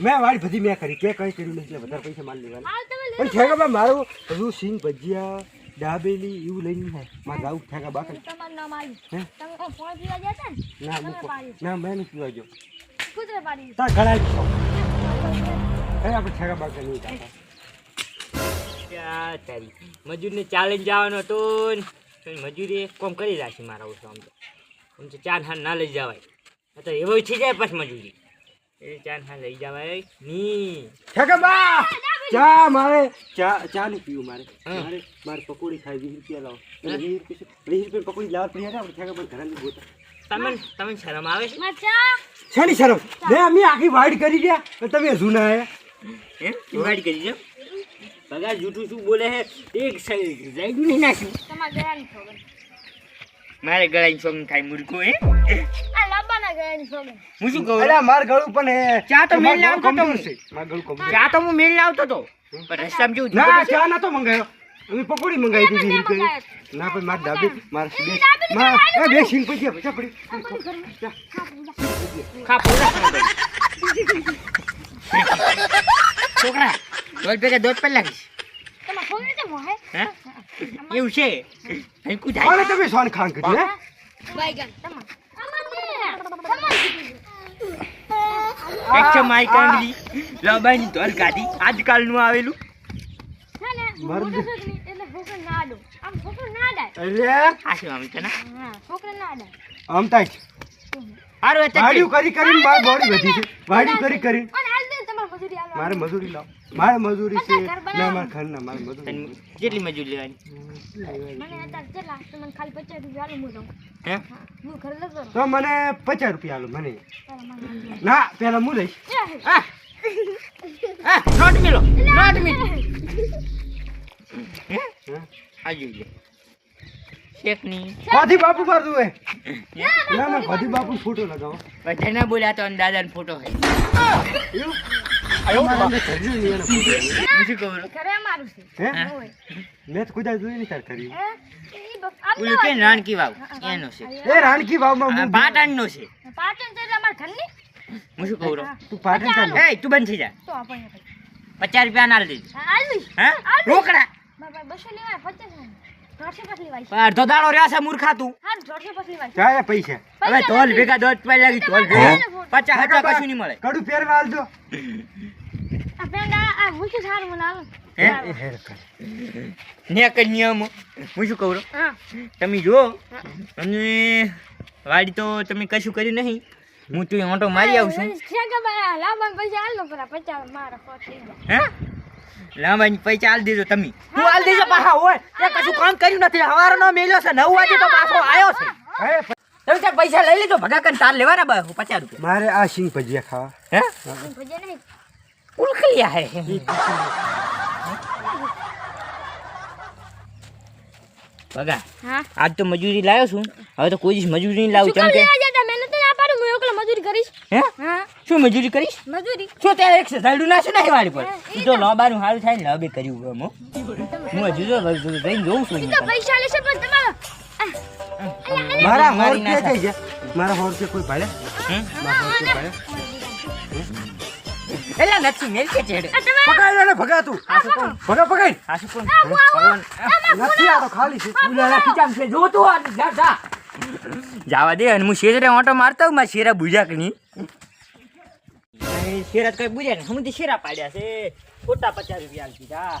મેં વાળી બધી મેં કરી. કે કઈ કર્યું નથી એટલે વધારે પૈસા મારી લેવાના. પણ ઠેકા મારું? હજુ સિંગ ભજીયા દાબેલી એવું લઈને થાય. મારે આવું ઠેકા બાકી તમારું નામ આવ્યું હે? તમે કોઈ ફોન પીવા ગયા હતા ને? ના મેં નહીં પીવા જો ગળા જ ખાઓ. આપણે ઠેકા બાકર નહીં તારી? મજૂરને ચાલીને જવાનો હતો ને. મજૂરી એક કોમ કરી રાખી મારા ઓછો આમ તો. આમ તો ચાર હાલ ના લઈ જવાય. આ તો એવો થઈ જાય પછી મજૂરી. એ ચા હાલ લઈ જવાયની. ઠેકા બા! ચા મારે. ચા ચા નહીં પીવું મારે. મારે મારે પકોડી ખાઈ વીસ રૂપિયા લાવો. વીસ રૂપિયા વીસ રૂપિયા પકોડી લાવવા પડી આપણે. ઠેકા પર ઘરાની ગોતા તમે તમે શરમ આવે છે? શેની શરમ? મેં અમે આખી વાઈડ કરી ગયા અને તમે ના આયા. હે? દિવાળી કરી છે? બગા જૂઠું શું બોલે હે એક સાઈડ નહીં નાખ્યું. તમારા ગળાની સોગન મારે ગળાની સોંગ ખાઈ મુરકો હે? આ લાંબાના ગળાની સોગન હું શું કહું? અરે માર ગળું પણ હે. ચા તો મેલ લાવતો તો હું. માર ગળું કમ ચા તો હું મેળ લાવતો હતો પણ રસ્તામાં જો ના ચા ચા નતો મંગાયો. અમે પકોડી મંગાવી હતી વીસ રૂપિયા ના પણ મારે દાબી માર બે મારે એ બે સિંગ પછી પૈસા પડી ખા પૂરા છોકરા દોઢ ભેગા દોઢ પર લાગીશ. સોગન એવું છે? કોને તમે સોન ખાન કરી હે બાયગન તમાર એક્શન માઈ કાંગલી લબાઈની ધોલ કાઢી આજકાલનું આવેલું છે મર્દ. આમ છોકરો ના ડાય અરે આ શું આમ છે ને હા છોકરો ના ડાય આમ તાય હારું કરી કરીને બાર બોડી વધી છે વાડિયું કરી કરી મારે મજૂરી લાવ. મારે મજૂરી છે. ના મારે ખાન ના મારે મજૂરી કેટલી મજૂરી લેવાની? મને અત્યારે કેટલા તો મને ખાલી પચાસ રૂપિયા આલો હું હે? હું ઘરે લગો તો મને પચાસ રૂપિયા આલો મને. ના પેલા હું લઈશ. નોટ મિલો. નોટ મિલો હે? હે? આ જોઈ લે. બાપુ મારતું હે? ના ના ગાંધી બાપુ ફોટો લગાવો. બધા ના બોલ્યા તો દાદાનો ફોટો હે રાણકી વાવ? એનો છે. એ રાણકી વાવમાં પાટણ છે તું પાટણ ચાલ. એ તું બંધ રૂપિયા ના લઈ રોકડા. બસો લેવા 50 અડધો દાડો રહ્યા છે મૂર્ખા તું. પૈસા. હવે ધોલ ભેગા દોઢ પાઈ લાગી ધોલ ભેગા. પચાસ હજાર કશું નહીં મળે. કડું તમે જો અને વાડી તો તમે કશું કર્યું નહીં. હું તું ઓટો મારી આવું છું. ભાઈ પૈસા આલો દેજો તમે. તું આલ દેજો પાછા હોય તે કશું કામ કર્યું નથી. હવારનો મેલ્યો છે નવ વાગે તો પાછો આવ્યો છે. તમે ત્યાં પૈસા લઈ લીધો? ભગા કન તાર લેવાના બા પચાસ રૂપિયા. મારે આ સિંગ ભજીયા ખાવા. હે? ભજે નહીં. ઉલખલિયા હે? ભગા આજ તો મજૂરી લાવ્યો છું. હવે તો કોઈ દિવસ મજૂરી નહીં લાવું શું કે? લેવા મેં તો ના પાડું હું એકલો મજૂરી કરીશ. હે? હા. શું મજૂરી કરીશ? મજૂરી. શું ત્યાં એક ઝાડું નાખ્યું નહીં વાળી પર? જો તો. લોબાનું સારું થાય ને લબે કર્યું હો. હું હજુ તો જઈને જોઉં છું પૈસા લેશે પણ તમારો. મારા હોર કે થઈ. ગયા. મારા હોર કે કોઈ ભાડે? મારા હોર કે ભાડે? એલા નથી મેલ કે ચેડે પકડ એને ભગા તું ભગા પકડ આ શું કોણ? નથી આ તો ખાલી છે. ઉલાલા ખીચામાં છે. જો તું આ જા જા. જાવા દે અને હું શેરે ઓટો મારતો હું મારા શેરા બુજાકની શેરા કઈ બુજે ને? હું શેરા પાડ્યા છે. ખોટા પચાસ રૂપિયા જા.